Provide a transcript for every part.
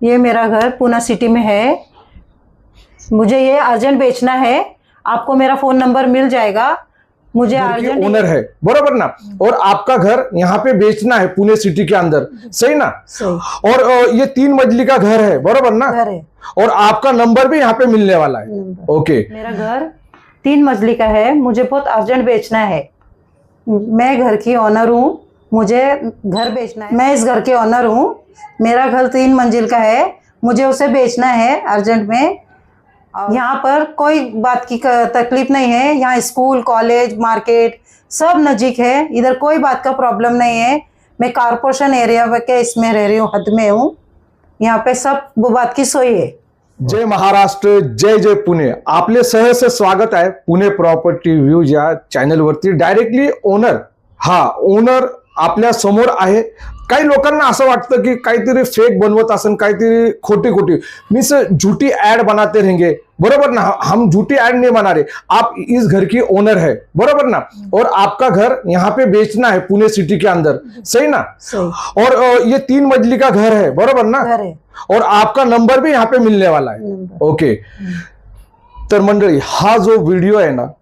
ये मेरा घर पूना सिटी में है। मुझे ये अर्जेंट बेचना है। आपको मेरा फ़ोन नंबर मिल जाएगा। मुझे अर्जेंट ओनर है। बरोबर ना? और आपका घर यहाँ पे बेचना है पुणे सिटी के अंदर। सही ना? सही। और ये तीन मजली का घर है। बरोबर ना? घर है। और आपका नंबर भी यहाँ पे मिलने वाला है। ओके। मेरा घर तीन मंजिली का है। मुझे बहुत अर्जेंट बेचना है। मैं घर की ओनर हूँ। मुझे घर बेचना है। मैं इस घर के ऑनर हूँ। मेरा घर तीन मंजिल का है। मुझे उसे बेचना है अर्जेंट में। यहाँ पर कोई बात की तकलीफ़ नहीं है। यहाँ स्कूल कॉलेज मार्केट सब नज़दीक है। इधर कोई बात का प्रॉब्लम नहीं है। मैं कारपोरेशन एरिया के इसमें रह रही हूँ हद में हूँ। यहाँ पे सब वो बात की सोई है। जय महाराष्ट्र जय जय पुणे। आपले सहर्ष स्वागत आहे पुणे प्रॉपर्टी व्ह्यूज या चॅनलवरती डायरेक्टली ओनर हा ओनर आपल्या समोर आहे. काही लोकांना असं वाटतं की काहीतरी फेक बनवत असेल काहीतरी खोटी खोटी मीन्स झूठी ऍड बनाते रहेंगे बरोबर ना? हम झूठी ऍड नहीं बना रहे. आप इस घर की ओनर है. बरोबर ना? और आपका घर यहाँ पे बेचना है पुणे सिटी के अंदर. सही ना? सही. और ये तीन मजली का घर है. बरोबर ना? है. और आपका नंबर भी यहाँ पे मिलने वाला है. ओके तर मंडळी हा जो व्हिडिओ आहे ना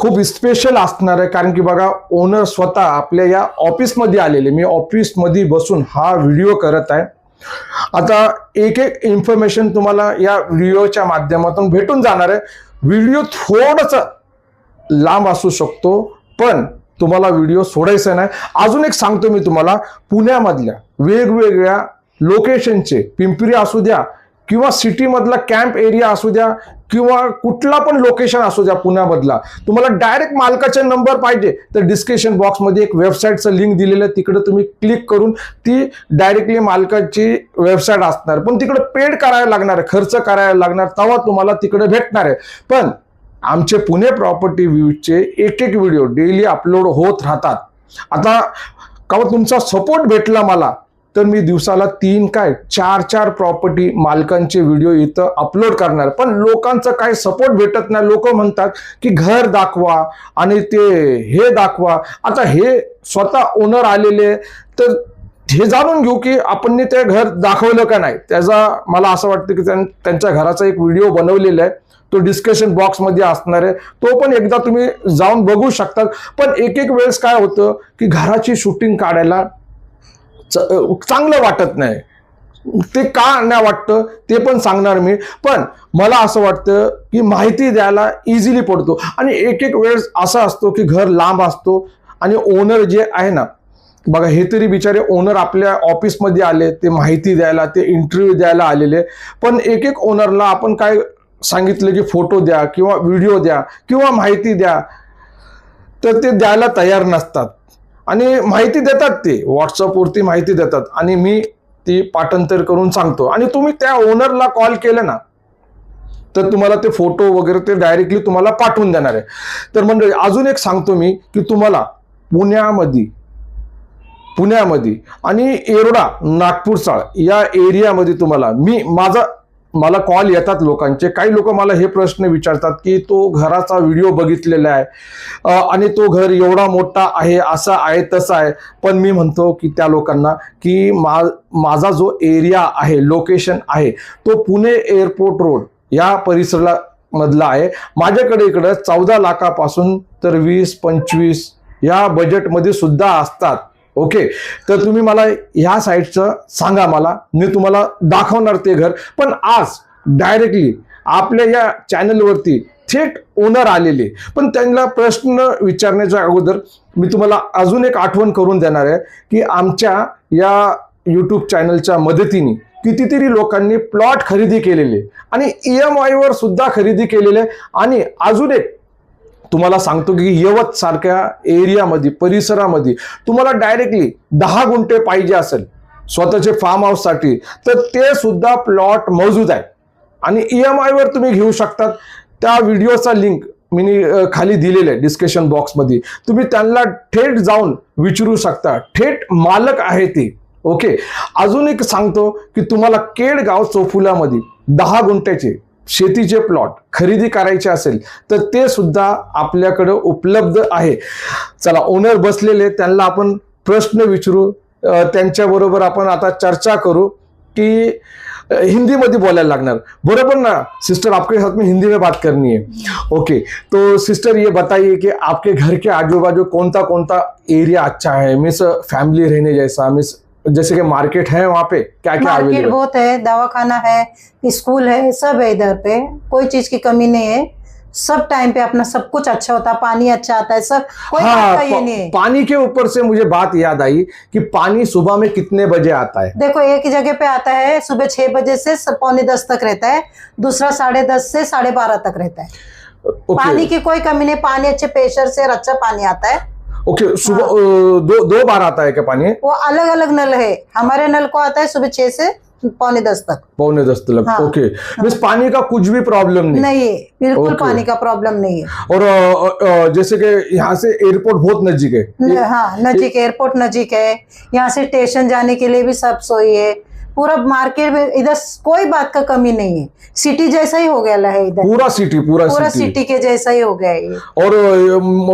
खूप स्पेशल असणार आहे. कारण की बघा ओनर स्वतः आपल्या या ऑफिसमध्ये आलेले. मी ऑफिसमध्ये बसून हा व्हिडिओ करत आहे. आता एक एक इन्फॉर्मेशन तुम्हाला या व्हिडिओच्या माध्यमातून भेटून जाणार आहे. व्हिडिओ थोडस लांब असू शकतो पण तुम्हाला व्हिडिओ सोडायचा नाही. अजून एक सांगतो मी तुम्हाला. पुण्यामधल्या वेगवेगळ्या लोकेशनचे पिंपरी असू द्या किंवा सिटीमधला कॅम्प एरिया असू द्या किंवा कुठला पण लोकेशन असू द्या पुण्यामधला तुम्हाला डायरेक्ट मालकाचा नंबर पाहिजे. तर डिस्क्रिप्शन बॉक्समध्ये एक वेबसाईटचं लिंक दिलेलं आहे. तिकडे तुम्ही क्लिक करून ती डायरेक्टली मालकाची वेबसाईट असणार. पण तिकडे पेड करायला लागणार खर्च करायला लागणार. तेव्हा तुम्हाला तिकडे भेटणार आहे. पण आमचे पुणे प्रॉपर्टी व्ह्यूजचे एक एक व्हिडिओ डेली अपलोड होत राहतात. आता का तुमचा सपोर्ट भेटला मला. तर मी दिवसाला तीन काय चार चार प्रॉपर्टी मालकांचे व्हिडिओ इथं अपलोड करणार. पण लोकांचं काय सपोर्ट भेटत नाही. लोक म्हणतात की घर दाखवा आणि ते हे दाखवा. आता हे स्वतः ओनर आलेले तर हे जाणून घेऊ की आपण ते घर दाखवलं का नाही. त्याचा मला असं वाटतं की त्यांच्या घराचा एक व्हिडिओ बनवलेला आहे. तो डिस्कशन बॉक्समध्ये असणार आहे. तो पण एकदा तुम्ही जाऊन बघू शकतात पण एक एक वेळेस काय होतं की घराची शूटिंग काढायला चांगलं वाटत नाही. ते का नाही वाटतं ते पण सांगणार मी. पण मला असं वाटतं की माहिती द्यायला इझिली पडतो. आणि एक एक वेळेस असा असतो की घर लांब असतो आणि ओनर जे आहे ना बघा हे तरी बिचारे ओनर आपल्या ऑफिसमध्ये आले ते माहिती द्यायला ते इंटरव्ह्यू द्यायला आलेले. पण एक एक ओनरला आपण काय सांगितलं की फोटो द्या किंवा व्हिडिओ द्या किंवा माहिती द्या तर ते द्यायला तयार नसतात. आणि माहिती देतात ते. व्हॉट्सअपवरती माहिती देतात. आणि मी ती पाठांतर करून सांगतो. आणि तुम्ही त्या ओनरला कॉल केलं ना तर तुम्हाला ते फोटो वगैरे ते डायरेक्टली तुम्हाला पाठवून देणार आहे. तर म्हणजे अजून एक सांगतो मी की तुम्हाला पुण्यामध्ये पुण्यामध्ये आणि येरडा नागपूरचा या एरियामध्ये तुम्हाला मी माझा मला कॉल येतात लोकांचे. काही लोक मला हे प्रश्न विचारतात की तो घराचा व्हिडिओ बघितलेला आहे. आणि तो घर एवढा मोठा आहे असा आहे तसा आहे. पण मी म्हणतो की त्या लोकांना की मा माझा जो एरिया आहे लोकेशन आहे तो पुणे एअरपोर्ट रोड या परिसराला मधला आहे. माझ्याकडे इकडं चौदा लाखापासून तर वीस पंचवीस या बजेटमध्ये सुद्धा असतात. ओके? तर तुम्ही मला ह्या साईडचं सांगा मला. मी तुम्हाला दाखवणार ते घर. पण आज डायरेक्टली आपल्या या चॅनलवरती थेट ओनर आलेले. पण त्यांना प्रश्न विचारण्याच्या अगोदर मी तुम्हाला अजून एक आठवण करून देणार आहे की आमच्या या यूट्यूब चॅनलच्या मदतीने कितीतरी लोकांनी प्लॉट खरेदी केलेले आणि ई एम आयवर सुद्धा खरेदी केलेले आणि अजून एक तुम्हाला सांगतो की यवत सारख्या एरियामध्ये परिसरामध्ये तुम्हाला डायरेक्टली दहा गुंठे पाहिजे असेल स्वतःचे फार्म हाऊससाठी तर ते सुद्धा प्लॉट मौजूद आहे. आणि ई एम आयवर तुम्ही घेऊ शकतात. त्या व्हिडिओचा लिंक मी खाली दिलेलं आहे डिस्कशन बॉक्समध्ये तुम्ही त्यांना थेट जाऊन विचारू शकता. थेट मालक आहे ते. ओके अजून एक सांगतो की तुम्हाला केडगाव चोफुलामध्ये दहा गुंठ्याचे शेतीचे प्लॉट खरेदी करायचे असेल तर ते सुद्धा आपल्याकडं उपलब्ध आहे. चला ओनर बसलेले त्यांना आपण प्रश्न विचारू. त्यांच्याबरोबर आपण आता चर्चा करू की हिंदीमध्ये बोलायला लागणार. बरोबर ना? सिस्टर आपके साथ में हिंदी में बात करनी है. ओके तो सिस्टर ये बताइए कि आपके घर के आजू बाजू कौन सा कौन सा एरिया अच्छा है? मिस फैमिली रहने जैसा मिस जैसे कि मार्केट है वहाँ पे क्या क्या मार्केट बहुत है दवाखाना है स्कूल है सब है इधर पे कोई चीज़ की कमी नहीं है। सब टाइम पे अपना सब कुछ अच्छा होता है पानी अच्छा आता है सब कोई हाँ का ये नहीं है। पानी के ऊपर से मुझे बात याद आई कि पानी सुबह में कितने बजे आता है। देखो एक ही जगह पे आता है सुबह छह बजे से पौने दस तक रहता है दूसरा साढ़े दस से साढ़े बारह तक रहता है। पानी की कोई कमी नहीं पानी अच्छे प्रेशर से और अच्छा पानी आता है। ओके सुबह हाँ। दो दो बार आता है क्या पानी? वो अलग अलग नल है। हमारे नल को आता है सुबह छह से पौने दस तक। पौने दस तक हाँ। ओके। मिस पानी का कुछ भी प्रॉब्लम नहीं। नहीं है बिल्कुल पानी का प्रॉब्लम नहीं है। और अ, अ, जैसे कि यहाँ से एयरपोर्ट बहुत नज़दीक है। हाँ नजीक एयरपोर्ट नजीक है। यहाँ से स्टेशन जाने के लिए भी सब सोई है। पूरा मार्केट में इधर कोई बात का कमी नहीं है। सिटी जैसा ही हो गया है इधर। पूरा सिटी पूरा, पूरा सिटी सिटी के जैसा ही हो गया है और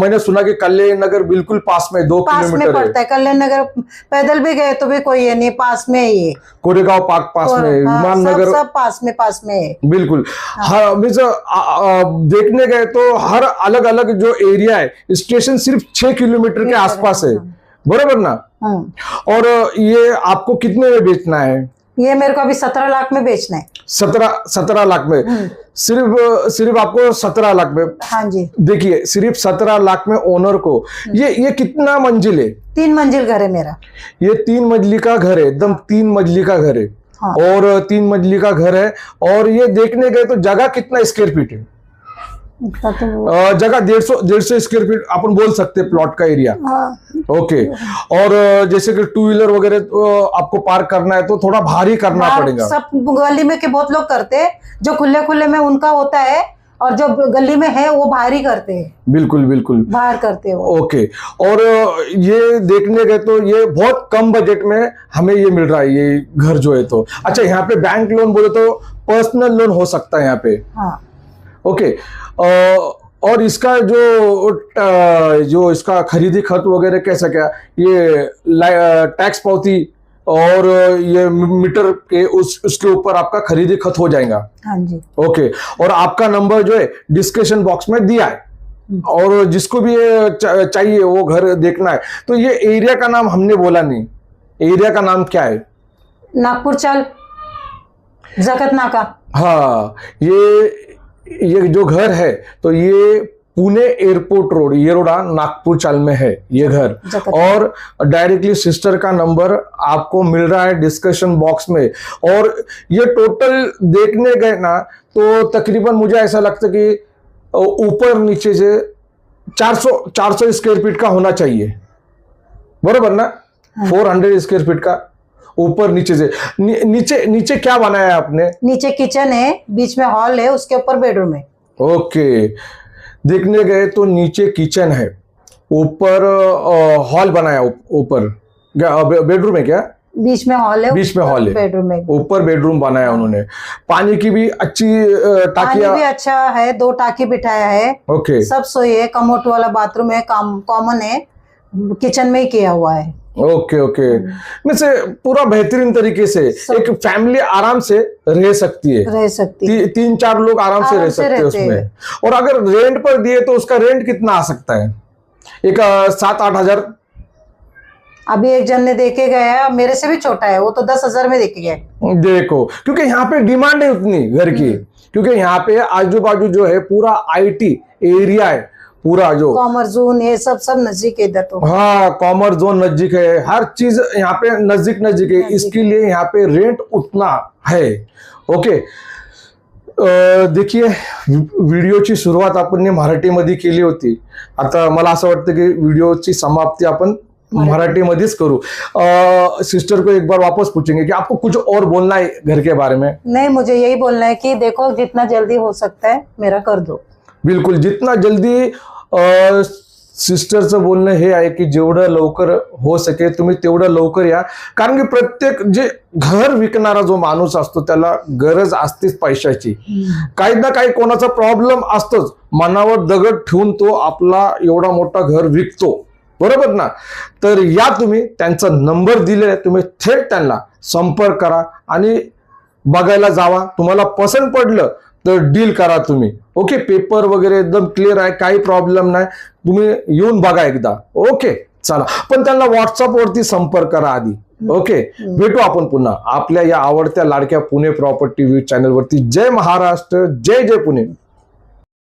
मैंने सुना कि कल्याण नगर बिल्कुल पास में दो पास में पड़ता है। कल्याण नगर पैदल भी गए तो भी कोई ये नहीं पास में ही है। कोरेगांव पार्क पास में है, हाँ, विमान नगर। सब पास में पास में है। बिल्कुल। हाँ। मीन्स देखने गए तो हर अलग अलग जो एरिया है स्टेशन सिर्फ़ छह किलोमीटर के आसपास है। बरोबर ना? हम्म। और ये आपको कितने में बेचना है? ये मेरे को अभी सत्रह लाख में बेचना है। सत्रह सत्रह लाख में? हम्म। सिर्फ़ सिर्फ़ आपको सत्रह लाख में? हाँ जी। देखिए सिर्फ़ सत्रह लाख में ओनर को ये ये कितना मंजिल है? तीन मंजिल घर है मेरा। ये तीन मंजिली का घर है एकदम तीन मंजिली का घर है। हाँ। और तीन मंजिली का घर है। और ये देखने गए तो जगह कितना स्क्वायर फीट है? जगह डेढ़ सौ डेढ़ सौ स्क्वायर फीट अपन बोल सकते हैं प्लॉट का एरिया हाँ, ओके और जैसे कि टू व्हीलर वगैरह तो आपको पार्क करना है तो थोड़ा भारी करना पड़ेगा। सब गली में के बहुत लोग करते हैं। जो खुले खुले में उनका होता है और जो गली में है वो बाहर ही करते हैं। बिल्कुल बिल्कुल। बाहर करते हैं। ओके और ये देखने गए तो ये बहुत कम बजट में हमें ये मिल रहा है ये घर जो है तो। अच्छा यहाँ पे बैंक लोन बोले तो पर्सनल लोन हो सकता है यहाँ पे। हाँ। ओके और इसका जो जो इसका खरीदी खत वगैरह कैसा क्या? ये टैक्स पावती और ये मीटर के उस उसके ऊपर आपका खरीदी खत हो जाएगा। हाँ जी। ओके और आपका नंबर जो है डिस्क्रिप्शन बॉक्स में दिया है। और जिसको भी चा- चाहिए वो घर देखना है। तो ये एरिया का नाम हमने बोला नहीं। एरिया का नाम क्या है? नागपुर चाल जकत नाका हाँ ये ये जो घर है तो ये पुणे एयरपोर्ट रोड ये रोड नागपुर चाल में है ये घर। और डायरेक्टली सिस्टर का नंबर आपको मिल रहा है डिस्कशन बॉक्स में। और ये टोटल देखने गए ना तो तकरीबन मुझे ऐसा लगता कि ऊपर नीचे से 400 400 स्क्वायर फीट का होना चाहिए। बरोबर ना? 400 स्क्वायर फीट का। ऊपर नीचे से। नी, नीचे नीचे क्या बनाया आपने? नीचे किचन है बीच में हॉल है उसके ऊपर बेडरूम है। ओके। देखने गए तो नीचे किचन है। ऊपर हॉल बनाया ऊपर। बेडरूम है क्या? बीच में हॉल है बीच में हॉल है। बेडरूम है। ऊपर बेडरूम बनाया उन्होंने। पानी की भी अच्छी पानी टाकिया भी अच्छा है दो टाकी बिठाया है। ओके। सब सोई है कमोट वाला बाथरूम है कॉमन है। किचन में ही किया हुआ है। Okay okay. में से पूरा बेहतरीन तरीके से एक फैमिली आराम से रह सकती है। रह सकती ती, तीन चार लोग आराम आराम से रह सकते हैं उसमें। और अगर रेंट पर दिए तो उसका रेंट कितना आ सकता है? एक सात आठ हज़ार। अभी एक जन ने देखे गया मेरे से भी छोटा है वो तो दस हज़ार में देखे गए देखो क्योंकि यहाँ पे डिमांड है उतनी घर की। क्योंकि यहाँ पे आजू बाजू जो है पूरा आईटी एरिया है। पूरा जो कॉमर्स जोन ये सब सब नज़दीक है इधर तो। हाँ कॉमर्स जोन नज़दीक है। हर चीज़ यहाँ पे नज़दीक नज़दीक है। इसके लिए यहाँ पे रेंट उतना है। ओके देखिए व्हिडिओची सुरुवात आपण मराठीमध्ये केली होती. आता मला असं वाटतं की व्हिडिओची समाप्ती आपण मराठीमध्येच करू. सिस्टर को एक बार वापस पूछेंगे कि आपको कुछ और बोलना है घर के बारे में? नहीं मुझे यही बोलना है कि देखो जितना जल्दी हो सकता है मेरा कर दो। बिलकुल जितना जल्दी सिस्टरचं बोलणं हे आहे की जेवढं लवकर हो सके तुम्ही तेवढं लवकर या. कारण की प्रत्येक जे घर विकणारा जो माणूस असतो त्याला गरज असतेच पैशाची. काही ना काही कोणाचा प्रॉब्लेम असतोच. मनावर दगड ठेवून तो आपला एवढा मोठा घर विकतो. बरोबर ना? तर या तुम्ही त्यांचा नंबर दिलेला आहे तुम्ही थेट त्यांना संपर्क करा आणि बघायला जावा. तुम्हाला पसंत पडलं तर डील करा तुम्ही. ओके पेपर वगैरे एकदम क्लिअर आहे काही प्रॉब्लेम नाही. तुम्ही येऊन बघा एकदा. ओके चला. पण त्यांना व्हॉट्सअपवरती संपर्क करा आधी. ओके भेटू आपण पुन्हा. आपल्या या आवडत्या लाडक्या पुणे प्रॉपर्टी व्ह्यू चॅनलवरती जय महाराष्ट्र जय जय पुणे.